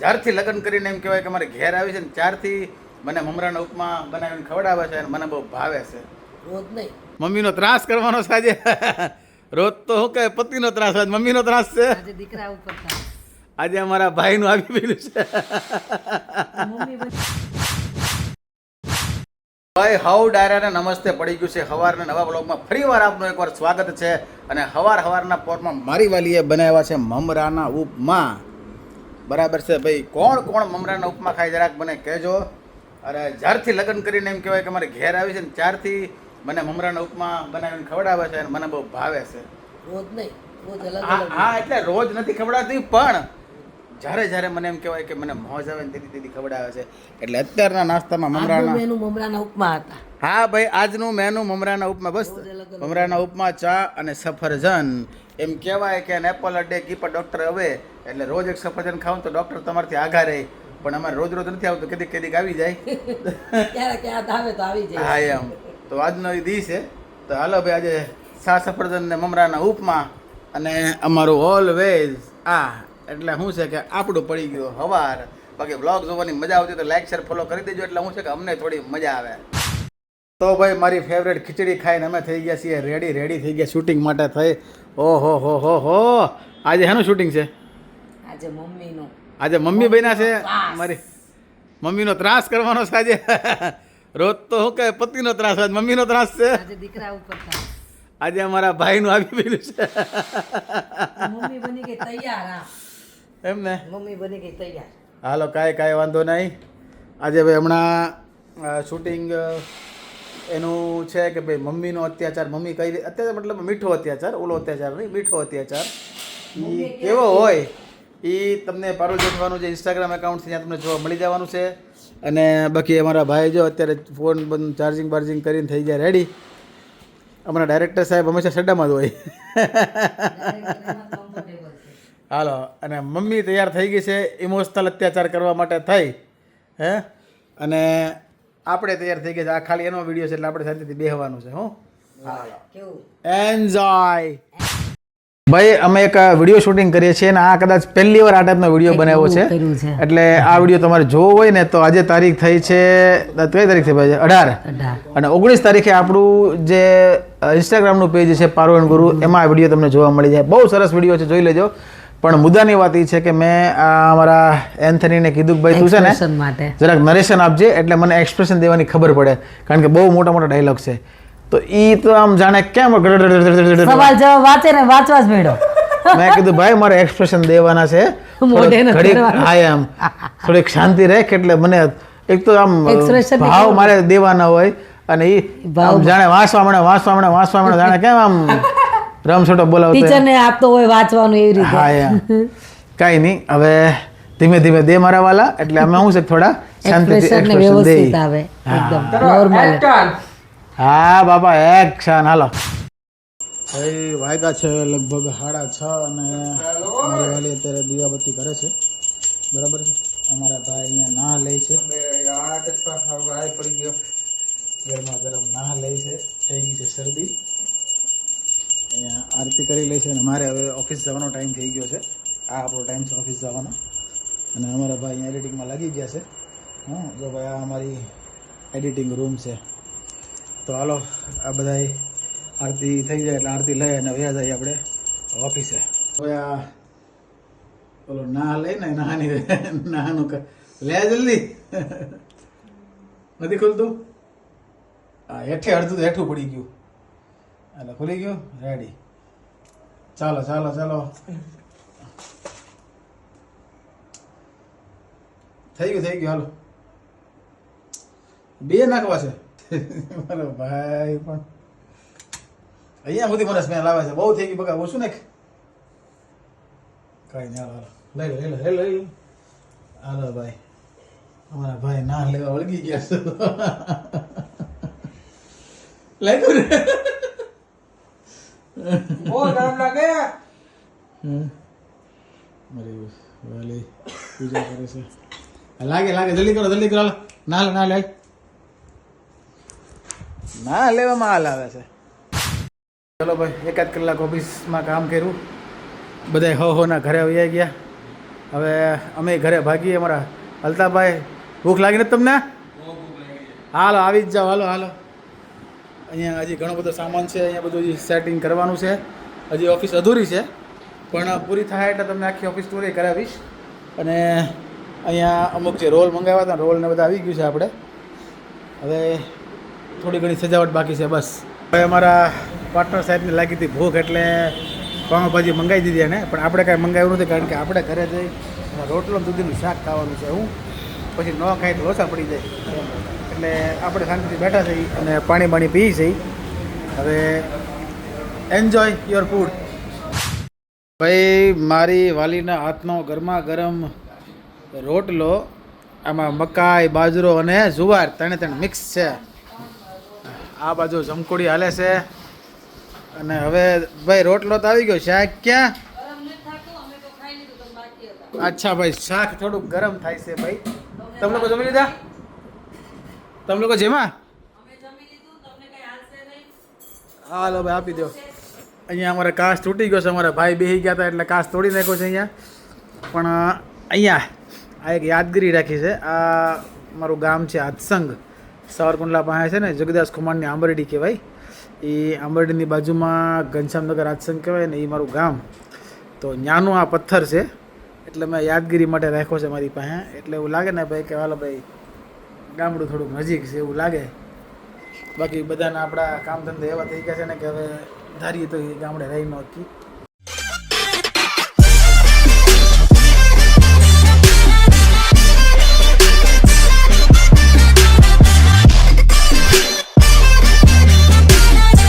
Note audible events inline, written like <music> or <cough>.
જ્યારથી લગ્ન કરીને એમ કહેવાય કે મારે ઘેર આવી છે ને ત્યારથી મને મમરાના ઉપમા બનાવીને ખવડાવે છે અને મને બહુ ભાવે છે. રોજ નહીં. મમ્મીનો ત્રાસ કરવાનો સાજે રોજ તો શું કહે પતિનો ત્રાસ હોય મમ્મીનો ત્રાસ છે. આજે દીકરા ઉપર આજે અમારા ભાઈનું આવી ગયેલું છે. ભાઈ હાઉ ડાયરાને નમસ્તે પડી ગયું છે. હવારના નવા બ્લોગમાં ફરીવાર આપનું એકવાર સ્વાગત છે. અને હવાર હવારના પોરમાં મારી વાલીએ બનાવ્યા છે મમરાના ઉપમા. બરાબર છે. ભાઈ કોણ કોણ મમરાના ઉપમા ખાય જરાક મને કહેજો. અરે જ્યારથી લગ્ન કરીને એમ કહેવાય કે મારે ઘેર આવી છે ને ત્યારથી મને મમરાના ઉપમા બનાવીને ખવડાવે છે અને મને બહુ ભાવે છે. રોજ નહીં હા એટલે રોજ નથી ખવડાવતી પણ જ્યારે જ્યારે મને એમ કહેવાય કે મને મોજ આવે ને તેથી તેથી ખવડાવે છે. એટલે અત્યારના નાસ્તામાં મમરાના મેનુ મમરાના ઉપમા હતા. હા ભાઈ આજનું મેનુ મમરાના ઉપમા બસ. મમરાના ઉપમા ચા અને સફરજન. એમ કહેવાય કે an apple a day keep doctor હવે એટલે રોજ એક સફરજન ખાવ તો ડૉક્ટર તમારથી આઘા રહે. પણ અમારે રોજ રોજ નથી આવતું કદીક કદીક આવી જાય. ક્યારેક ક્યાંક આવે તો આવી જાય. હા એમ. તો આજનો એ દી છે. તો હાલો ભાઈ આજે સા સફરજન ને મમરાના ઉપમા અને અમારું ઓલવેઝ આ. એટલે શું છે કે આપણું પડી ગયું હવાર. બાકી બ્લોગ જોવાની મજા આવતી તો લાઈક શેર ફોલો કરી દેજો. એટલે શું છે કે અમને થોડી મજા આવે. તો ભાઈ મારી ફેવરેટ ખીચડી ખાઈને અમે થઈ ગયા છીએ. રેડી રેડી થઈ ગયા. શૂટિંગ માટે થઈ. ઓહો હો હો હો. આજે શેનું શૂટિંગ છે? આજે મમ્મીનો આજે મમ્મી બન્યા છે? મારી મમ્મીનો ત્રાસ કરવાનો છે આજે. <laughs> રોજ તો શું કહે પતિનો ત્રાસ આજે મમ્મીનો ત્રાસ છે. આજે દીકરા ઉપર આજે અમારા ભાઈનું આવી ગયેલું છે. મમ્મી બની ગઈ તૈયાર એમ ને? મમ્મી બની ગઈ તૈયાર. હાલો કાંઈ કાંઈ વાંધો નહીં. આજે ભાઈ હમણાં શૂટિંગ એનું છે કે ભાઈ મમ્મીનો અત્યાચાર મમ્મી કઈ રીતે અત્યાચાર મતલબ મીઠો અત્યાચાર ઓલો અત્યાચાર નહીં મીઠો અત્યાચાર. કેવો? હોય? એ તમને પારુલ જેઠવાનું જે ઇન્સ્ટાગ્રામ એકાઉન્ટ છે ત્યાં તમને જોવા મળી જવાનું છે. અને બાકી અમારા ભાઈ જો અત્યારે ફોન બંધ ચાર્જિંગ બાર્જિંગ કરીને થઈ ગયા રેડી અમારા ડાયરેક્ટર સાહેબ હંમેશા સડ્ડામાં જ હોય. હાલો અને મમ્મી તૈયાર થઈ ગઈ છે ઇમોશનલ અત્યાચાર કરવા માટે થઈ હે? અને આપણે તૈયાર થઈ ગયા છે આ ખાલી એનો વીડિયો છે એટલે આપણે શાંતિથી બેહવાનું છે હું? એન્જોય ભાઈ અમે એક વીડિયો શૂટિંગ કરીએ છીએ અને આ કદાચ પહેલી વાર આ ટાઈપનો વીડિયો બનાવ્યો છે. એટલે આ વીડિયો તમારે જોવો હોય ને તો આજે તારીખ થઈ છે કઈ તારીખ થઈ ભાઈ? અઢાર. અને ઓગણીસ તારીખે આપણું જે ઇન્સ્ટાગ્રામનું પેજ છે પારો એન્ડ ગુરુ એમાં આ વીડિયો તમને જોવા મળી જાય. બહુ સરસ વીડિયો છે જોઈ લેજો. પણ મુદ્દાની વાત એ છે કે મેં અમારા એન્થનીને કીધું કે ભાઈ તું છે ને જરાક નરેશન આપજે એટલે મને એક્સપ્રેશન દેવાની ખબર પડે. કારણ કે બહુ મોટા મોટા ડાયલોગ છે. તો ઈ તો આમ જાણે કેમ સવાલ જવાબ વાંચે ને વાંચવા જ મેળો. <laughs> મેં કીધું ભાઈ મારે એક્સપ્રેશન દેવાના છે. થોડુંક નથી ઘડીક હા એમ થોડીક શાંતિ રહે કે એટલે મને એક તો આમ ભાવ મારે દેવાના હોય અને ઈ ભાવ- જાણે વાંચવા મને વાંચવા મને વાંચવા મને જાણે કેમ આમ રમસોટો બોલાવતો ટીચર ને આપતો હોય વાંચવાનું એવી રીતે. હા એમ. કાંઈ નહીં હવે ધીમે ધીમે દે મારા વાલા એટલે અમે હું છે થોડા શાંતિ એક્સપ્રેશન. વ્યવસ્થિત આવે એકદમ નોર્મલ હા બાબા એક્શન હાલો. ભાઈ વાયકા છે લગભગ સાડા છ અને મારી વાલી અત્યારે દીવાબત્તી કરે છે. બરાબર છે? અમારા ભાઈ અહીંયા ના લે છે. પડી ગયો ગરમા ગરમ ના લે છે. થઈ ગઈ છે શરદી. અહીંયા આરતી કરી લે છે અને મારે હવે ઓફિસ જવાનો ટાઈમ થઈ ગયો છે. આ આપણો ટાઈમ છે ઓફિસ જવાનો. અને અમારા ભાઈ અહીંયા એડિટિંગમાં લાગી ગયા છે. હા, જો ભાઈ, આ અમારી એડિટિંગ રૂમ છે. તો હાલો, આ બધાય આરતી થઈ જાય એટલે આરતી લઈ અને વ્યા જઈએ આપણે ઓફિસે. હવે આ ના લઈ ને નાની નાનું લે જલ્દી. નથી ખુલતું? હા હેઠે અડધું હેઠું પડી ગયું. એટલે ખુલી ગયું? રેડી ચાલો ચાલો ચાલો. થઈ ગયું થઈ ગયું, હાલો. બે નાખવા છે. <laughs> મારો ભાઈ પણ. અહીંયા સુધી મને સ્મેલ આવે છે. બહુ થઈ ગયું બગા ઓછું ને કઈ નહીં હાલો. લઈ લો લઈ લો લઈ લો લઈ લો. હાલો ભાઈ. અમારા ભાઈ ના લેવા વળગી ગયા છે. <laughs> લાગ્યું ને. હમ. મારી વાલી પૂજા કરે છે. લાગે લાગે. જલ્દી કરો જલ્દી કરો. ના લે ના લે ના, લેવામાં હાલ આવે છે. ચલો ભાઈ, એકાદ કલાક ઓફિસમાં કામ કર્યું. બધા હો હો ના ઘરે આવી ગયા. હવે અમે ઘરે ભાગીએ, અમારા અલ્તાભાઈ, ભૂખ લાગી નથી તમને? હાલો, આવી જ જાઓ, હાલો હાલો. અહીંયા હજી ઘણો બધો સામાન છે, અહીંયા બધું હજી સેટિંગ કરવાનું છે. હજી ઓફિસ અધૂરી છે, પણ પૂરી થાય એટલે તમને આખી ઓફિસ ટૂર કરાવીશ. અને અહીંયા અમુક જે રોલ મંગાવ્યા હતા, રોલ ને બધા આવી ગયું છે આપણે. હવે થોડી ઘણી સજાવટ બાકી છે, બસ. હવે અમારા પાર્ટનર સાહેબને લાગી હતી ભૂખ એટલે પાઉંભાજી મંગાવી દીધી એને, પણ આપણે કાંઈ મંગાવ્યું નથી કારણ કે આપણે ઘરે જઈ રોટલો દૂધીનું શાક ખાવાનું છે, હું પછી ન ખાઈ તો ઓછા પડી જાય. એટલે આપણે શાંતિથી બેઠા છીએ અને પાણી બાણી પીએ છીએ. હવે એન્જોય યોર ફૂડ ભાઈ, મારી વાલીના હાથનો ગરમા ગરમ રોટલો, આમાં મકાઈ, બાજરો અને જુવાર ત્રણે ત્રણ મિક્સ છે. આ બાજુ જમકોડી હાલે છે. અને હવે ભાઈ રોટલો તો આવી ગયો. શાક ક્યાં? અચ્છા ભાઈ, શાક થોડુંક ગરમ થાય છે ભાઈ. તમે લોકો જમી લીધા? તમે લોકો જેમાં? હાલો ભાઈ, આપી દો. અહીંયા અમારે કાચ તૂટી ગયો છે. અમારા ભાઈ બેસી ગયા હતા એટલે કાચ તોડી નાખ્યો છે અહીંયા. પણ અહીંયા આ એક યાદગીરી રાખી છે. આ મારું ગામ છે આત્સંગ સાવરકુંડલા પાસે છે ને, જગદાસ કુમારની આંબરડી કહેવાય. એ આંબરડીની બાજુમાં ઘનશ્યામનગર આત્સંગ કહેવાય ને, એ મારું ગામ. તો ન્યાનું આ પથ્થર છે, એટલે મેં યાદગીરી માટે રાખ્યો છે મારી પાસે. એટલે એવું લાગે ને ભાઈ કે, હાલો ભાઈ, ગામડું થોડુંક નજીક છે, એવું લાગે. બાકી બધાના આપણા કામ ધંધા એવા થઈ ગયા છે ને કે હવે ધારીએ તો એ ગામડે રહી ન શકીએ.